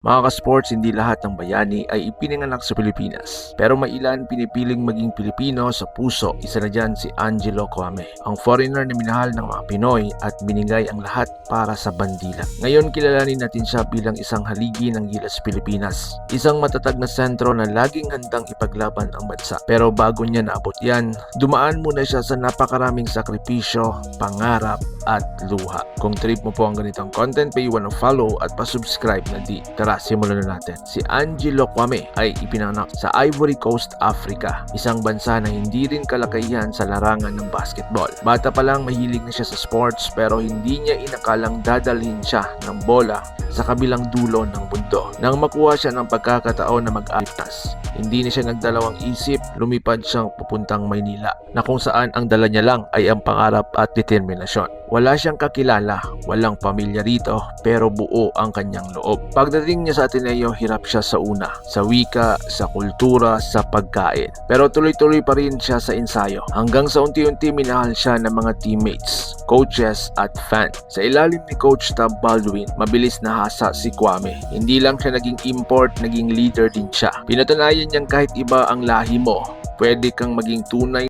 Mga ka-sports, hindi lahat ng bayani ay ipinanganak sa Pilipinas. Pero may ilan pinipiling maging Pilipino sa puso. Isa na dyan si Angelo Kwame, ang foreigner na minahal ng mga Pinoy at binigay ang lahat para sa bandila. Ngayon kilalanin natin siya bilang isang haligi ng Gilas Pilipinas. Isang matatag na sentro na laging handang ipaglaban ang bansa. Pero bago niya naabot yan, dumaan muna siya sa napakaraming sakripisyo, pangarap at luha. Kung trip mo po ang ganitong content, pay one follow at pa-subscribe na di. Tara, simulan na natin. Si Angelo Kwame ay ipinanganak sa Ivory Coast, Africa. Isang bansa na hindi rin kalakayan sa larangan ng basketball. Bata pa lang mahilig na siya sa sports pero hindi niya inakalang dadalhin siya ng bola sa kabilang dulo ng mundo. Nang makuha siya ng pagkakataon na mag-aliptas, hindi na siya nagdalawang isip, lumipad siyang pupuntang Maynila na kung saan ang dala niya lang ay ang pangarap at determinasyon. Wala siyang kakilala, walang pamilya rito, pero buo ang kanyang loob. Pagdating niya sa Ateneo, hirap siya sa una, sa wika, sa kultura, sa pagkain. Pero tuloy-tuloy pa rin siya sa ensayo. Hanggang sa unti-unti minahal siya ng mga teammates, coaches at fan. Sa ilalim ni Coach Tab Baldwin, mabilis na hasa si Kwame. Hindi lang siya naging import, naging leader din siya. Pinatunayan niyang kahit iba ang lahi mo, pwede kang maging tunay